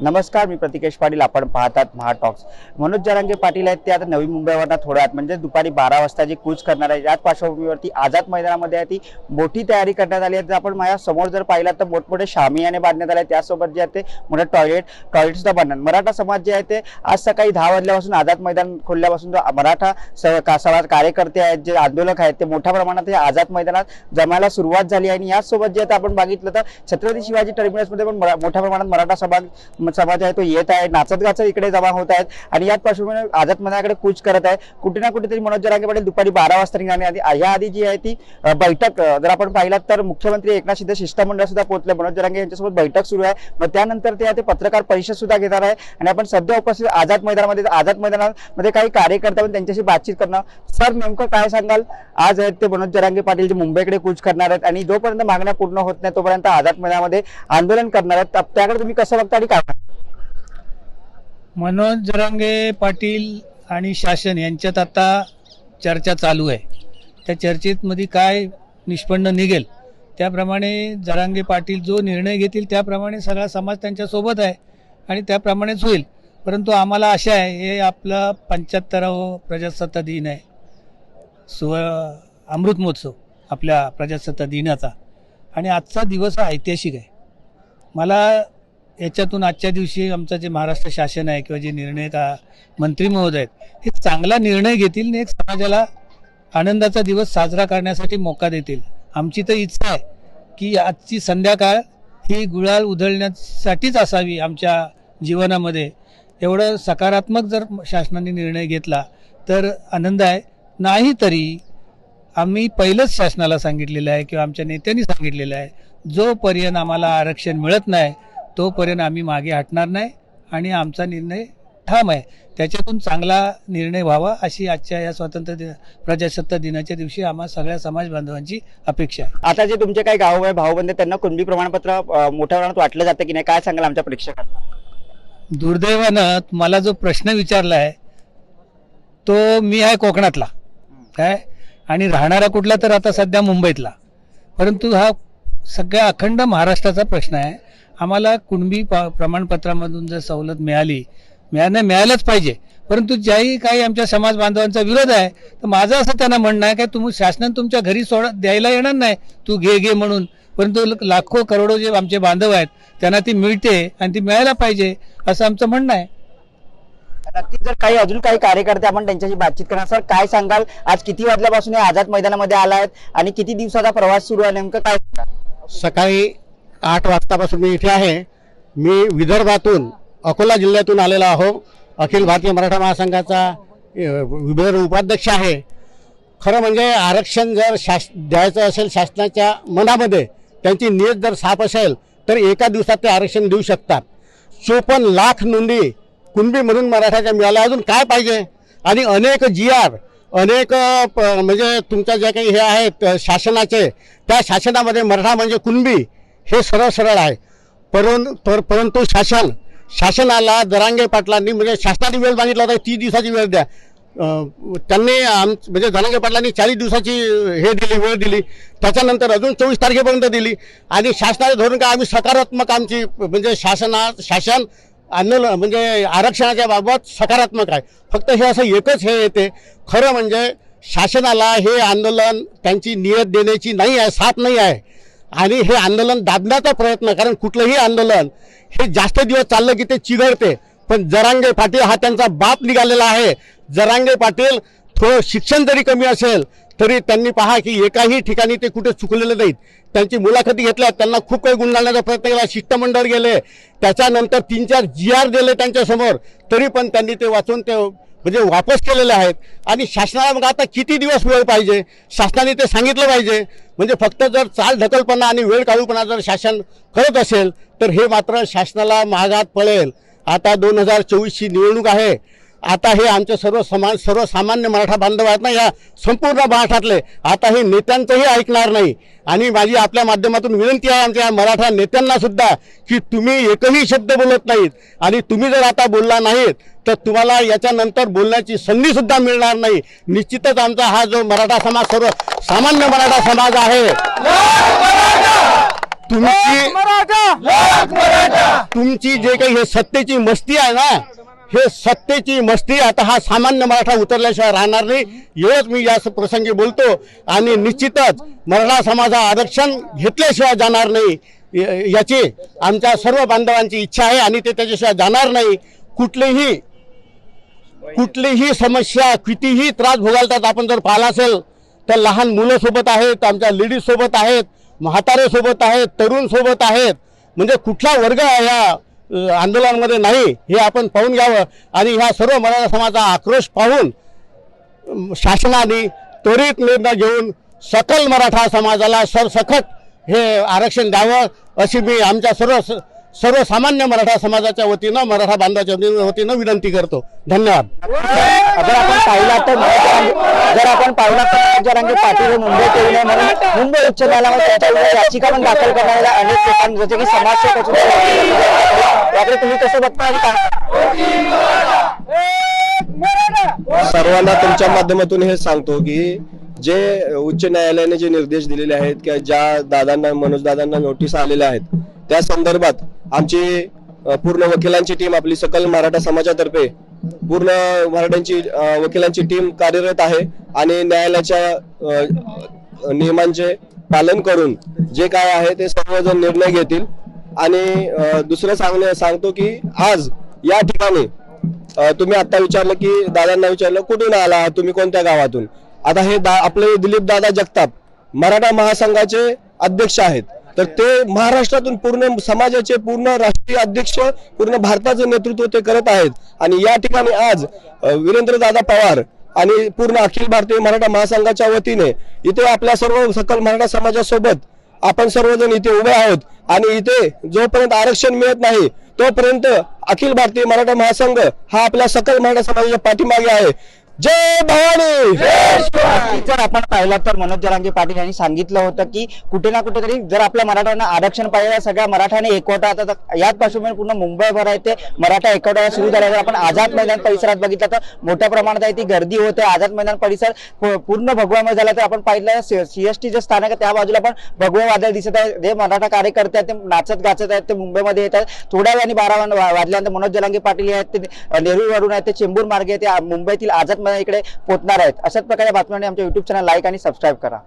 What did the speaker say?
नमस्कार मी प्रतिकेश पाटील. आपण पाहतात महा टॉक्स. मनोज जरांगे पाटील आहेत ते आता नवी मुंबईवरनं थोड्या आत म्हणजे दुपारी बारा वाजता जी कूच करणार आहे याच पार्श्वभूमीवरती आझाद मैदानामध्ये आहे ती. मोठी तयारी करण्यात आली आहे. आपण माझ्यासमोर जर पाहिलं तर मोठमोठे शामियाने बांधण्यात आले आहेत. त्यासोबत जे आहे ते मोठं टॉयलेट टॉयलेट सुद्धा बांधणार मराठा समाज जे आहे ते आज सकाळी दहा वाजल्यापासून आझाद मैदान खोलल्यापासून जो मराठा स- का- समाज कार्यकर्ते आहेत जे आंदोलक आहेत ते मोठ्या प्रमाणात हे आझाद मैदानात जमायला सुरुवात झाली आणि याचसोबत जे आता आपण बघितलं तर छत्रपती शिवाजी टर्मिनसमध्ये पण मोठ्या प्रमाणात मराठा समाज समाज आहे तो येत आहे नाचत गाचत इकडे जमा होत आहेत आणि याच पार्श्वभूमीवर आझाद मैदानाकडे कूच करत आहे. कुठे ना कुठेतरी मनोज जरांगे पाटील दुपारी बारा वाजता निघाली आधी याआधी जी आहे ती बैठक जर आपण पाहिलात तर मुख्यमंत्री एकनाथ शिंदे शिष्टमंडळ सुद्धा पोहोचले. मनोज जरांगे यांच्यासोबत बैठक सुरू आहे. मग त्यानंतर ते ते पत्रकार परिषद सुद्धा घेणार आहे. आणि आपण सध्या उपस्थित आझाद मैदानामध्ये आझाद मैदानामध्ये काही कार्यकर्ते पण त्यांच्याशी बातचीत करणार. सर नेमकं काय सांगाल? आज आहेत ते मनोज जरांगे पाटील जे मुंबईकडे कूच करणार आहेत. आणि जोपर्यंत मागण्या पूर्ण होत नाही तोपर्यंत आझाद मैदानामध्ये आंदोलन करणार आहेत. त्याकडे तुम्ही कसं बघता आणि काय मनोज जरांगे पाटील आणि शासन यांच्यात आता चर्चा चालू आहे. त्या चर्चेमध्ये काय निष्पन्न निघेल त्याप्रमाणे जरांगे पाटील जो निर्णय घेतील त्याप्रमाणे सगळा समाज त्यांच्यासोबत आहे आणि त्याप्रमाणेच होईल. परंतु आम्हाला आशा आहे हे आपला पंच्याहत्तरावं प्रजासत्ता दिन आहे. सुव अमृत महोत्सव आपल्या प्रजासत्ता दिनाचा. आणि आजचा दिवस हा ऐतिहासिक आहे. मला याच्यातून आजच्या दिवशी आमचं जे महाराष्ट्र शासन आहे किंवा जे निर्णय का मंत्री महोदय आहेत हे चांगला निर्णय घेतील आणि एक समाजाला आनंदाचा दिवस साजरा करण्यासाठी मोका देतील. आमची तर इच्छा आहे की आजची संध्याकाळ ही गुळाल उधळण्यासाठीच असावी आमच्या जीवनामध्ये. एवढं सकारात्मक जर शासनाने निर्णय घेतला तर आनंद आहे. नाही तरी आम्ही पहिलंच शासनाला सांगितलेलं आहे किंवा आमच्या नेत्यांनी सांगितलेलं आहे जोपर्यंत आम्हाला आरक्षण मिळत नाही तोपर्यंत आम्ही मागे हटणार नाही आणि आमचा निर्णय ठाम आहे. त्याच्यातून चांगला निर्णय व्हावा अशी आजच्या या स्वातंत्र्य दिन प्रजासत्ताक दिनाच्या दिवशी आम्हा सगळ्या समाज बांधवांची अपेक्षा आहे. आता जे तुमचे काही गाव आहे भाऊबंद त्यांना कुणबी प्रमाणपत्र मोठ्या प्रमाणात वाटलं जातं की नाही? काय सांगाल आमच्या प्रेक्षकांना? दुर्दैवानं मला जो प्रश्न विचारला आहे तो मी आहे कोकणातला. काय? आणि राहणारा कुठला तर आता सध्या मुंबईतला. परंतु हा सगळ्या अखंड महाराष्ट्राचा प्रश्न आहे. आम्हाला कुणबी प्रमाणपत्रामधून जर सवलत मिळाली मिळालं मिळायलाच पाहिजे. परंतु ज्याही काही आमच्या समाज बांधवांचा विरोध आहे तर माझं असं त्यांना म्हणणं आहे की तुम्ही शासनाने तुमच्या घरी सोड द्यायला येणार नाही. तू घे घे म्हणून. परंतु लाखो करोडो जे आमचे बांधव आहेत त्यांना ती मिळते आणि ती मिळायला पाहिजे असं आमचं म्हणणं आहे. नक्कीच जर काही अजून काही कार्यकर्ते आपण त्यांच्याशी बातचीत करणार सर काय सांगाल? आज किती वाजल्यापासून हे आझाद मैदानामध्ये आला आहेत आणि किती दिवसाचा प्रवास सुरू आहे नेमकं काय सांगाल? सकाळी आठ वाजतापासून मी इथे आहे. मी विदर्भातून अकोला जिल्ह्यातून आलेला आहो. अखिल भारतीय मराठा महासंघाचा विदर्भ उपाध्यक्ष आहे. खरं म्हणजे आरक्षण जर शास द्यायचं असेल शासनाच्या मनामध्ये त्यांची नियत जर साफ असेल तर एका दिवसात ते आरक्षण देऊ शकतात. चोपन्न लाख नोंदी कुणबी म्हणून मराठाच्या मिळाल्या? अजून काय पाहिजे? आणि अनेक जी आर अनेक प- म्हणजे तुमच्या ज्या काही हे आहेत शासनाचे त्या शासनामध्ये मराठा म्हणजे कुणबी? हे सरळ सरळ आहे. परंतु पर परंतु शासन शासनाला जरांगे पाटलांनी म्हणजे शासनाने वेळ मागितला होता तीस दिवसाची वेळ द्या. त्यांनी आम म्हणजे धनंजय पाटलांनी चाळीस दिवसाची हे दिली वेळ दिली. त्याच्यानंतर अजून चोवीस तारखेपर्यंत दिली. आणि शासनाचे धोरण काय आम्ही सकारात्मक आमची म्हणजे शासना शासन आंदोलन म्हणजे आरक्षणाच्या बाबत सकारात्मक आहे. फक्त हे असं एकच हे येते. खरं म्हणजे शासनाला हे आंदोलन त्यांची नियत देण्याची नाही आहे साथ नाही आहे. आणि हे आंदोलन दाबण्याचा प्रयत्न कारण कुठलंही आंदोलन हे जास्त दिवस चाललं की ते चिघळते. पण जरांगे पाटील हा त्यांचा बाप निघालेला आहे. जरांगे पाटील थोडं शिक्षण जरी कमी असेल तरी त्यांनी पहा की एकाही ठिकाणी ते कुठे चुकलेले नाहीत. त्यांची मुलाखती घेतल्या त्यांना खूप काही गुंडाळण्याचा प्रयत्न केला. शिष्टमंडळ गेले. त्याच्यानंतर तीन चार जी आर दिले त्यांच्यासमोर. तरी पण त्यांनी ते वाचून ते म्हणजे वापस केलेले आहेत. आणि शासनाला मग आता किती दिवस वेळ पाहिजे? शासनाने ते सांगितलं पाहिजे. म्हणजे फक्त जर चाल ढकलपणा आणि वेळ काढूपणा जर शासन करत असेल तर हे मात्र शासनाला महागात पडेल. आता दोन हजार चोवीसची निवडणूक आहे. आता हे आमचे सर्व समाज सर्वसामान्य मराठा बांधव आहेत ना या संपूर्ण महाराष्ट्रातले. आता हे नेत्यांचंही ऐकणार नाही. आणि माझी आपल्या माध्यमातून विनंती आहे आमच्या मराठा नेत्यांना सुद्धा की तुम्ही एकही शब्द बोलत नाहीत. आणि तुम्ही जर आता बोलला नाहीत तर तुम्हाला याच्यानंतर बोलण्याची संधी सुद्धा मिळणार नाही. निश्चितच आमचा हा जो मराठा समाज सर्व सामान्य मराठा समाज आहे. तुमची तुमची जे काही हे सत्तेची मस्ती आहे ना हे सत्तेची मस्ती आता हा सामान्य मराठा उतरल्याशिवाय राहणार नाही. एवढंच मी या प्रसंगी बोलतो आणि निश्चितच मराठा समाजा आरक्षण घेतल्याशिवाय जाणार नाही. य- याची आमच्या सर्व बांधवांची इच्छा आहे आणि ते त्याच्याशिवाय जाणार नाही. कुठलीही कुठलीही समस्या कितीही त्रास भोगालतात आपण जर पाहिला असेल तर लहान मुलं सोबत आहेत आमच्या लेडीज सोबत आहेत म्हातारे सोबत आहेत तरुण सोबत आहेत म्हणजे कुठला वर्ग या आंदोलनामध्ये नाही हे आपण पाहून घ्यावं. आणि ह्या सर्व मराठा समाजाचा आक्रोश पाहून शासनाने त्वरित निर्णय घेऊन सकल मराठा समाजाला सरसकट हे आरक्षण द्यावं अशी मी आमच्या सर्व सर्वसामान्य मराठा समाजाच्या वतीनं मराठा बांधवाच्या वतीनं विनंती करतो. धन्यवाद. जर आपण पाहिला तर जर आपण पाहिला तर जरांगे पाटील हे मुंबईत येऊ नये म्हणून मुंबई उच्च न्यायालयामध्ये त्यांच्या याचिका पण दाखल करणाऱ्या अनेक लोकांनी जसे की समाजसेवक याकडे तुम्ही कसं बघता का? सर्वांना तुमच्या माध्यमातून हे सांगतो की जे उच्च न्यायालयाने जे निर्देश दिलेले आहेत किंवा ज्या दादांना मनोज दादांना नोटीस आलेल्या आहेत त्या संदर्भात आमची पूर्ण वकिलांची टीम आपली सकल मराठा समाजातर्फे पूर्ण मराठ्यांची वकिलांची टीम कार्यरत आहे आणि न्यायालयाच्या नियमांचे पालन करून जे काय आहे ते सर्वजण निर्णय घेतील. आणि दुसरं सांगणे सांगतो की आज या ठिकाणी तुम्ही आता विचारलं की दादांना विचारलं कुठून आला? तुम्ही कोणत्या गावातून? आता हे दा आपले दिलीप दादा जगताप मराठा महासंघाचे अध्यक्ष आहेत. तर ते महाराष्ट्रातून पूर्ण समाजाचे पूर्ण राष्ट्रीय अध्यक्ष पूर्ण भारताचं नेतृत्व ते करत आहेत. आणि या ठिकाणी आज वीरेंद्र दादा पवार आणि पूर्ण अखिल भारतीय मराठा महासंघाच्या वतीने इथे आपल्या सर्व सकल मराठा समाजासोबत आपण सर्वजण इथे उभे आहोत. आणि इथे जोपर्यंत आरक्षण मिळत नाही तोपर्यंत अखिल भारतीय मराठा महासंघ हा आपल्या सकल मराठा समाजाच्या पाठीमागे आहे. जय भवानी! जर आपण पाहिलं तर मनोज जरांगे पाटील यांनी सांगितलं होतं की कुठे ना कुठेतरी जर आपल्या मराठ्यांना आरक्षण पाहिजे सगळ्या मराठ्याने एकवटा आता तर याच पार्श्वभूमीवर पूर्ण मुंबईभर आहे ते मराठा एकवटा सुरू झाला जर आपण आझाद मैदान परिसरात बघितलं तर मोठ्या प्रमाणात आहे ती गर्दी होते. आझाद मैदान परिसर पूर्ण भगवामय झाला तर आपण पाहिलं सीएसटी जे स्थानक आहे त्या बाजूला पण भगवा वादळ दिसत आहे. जे मराठा कार्यकर्ते आहेत ते नाचत गाचत आहेत ते मुंबईमध्ये येत आहेत. थोड्या वेळाने बारा वाजल्यानंतर मनोज जलांगे पाटील आहेत ते नेहरूवरून आहेत ते चेंबूर मार्गे ते मुंबईतील आझाद इकडे पोहोचणार आहेत. अशाच प्रकारे बातम्यांनी आमच्या युट्यूब चॅनल लाईक आणि सबस्क्राईब करा.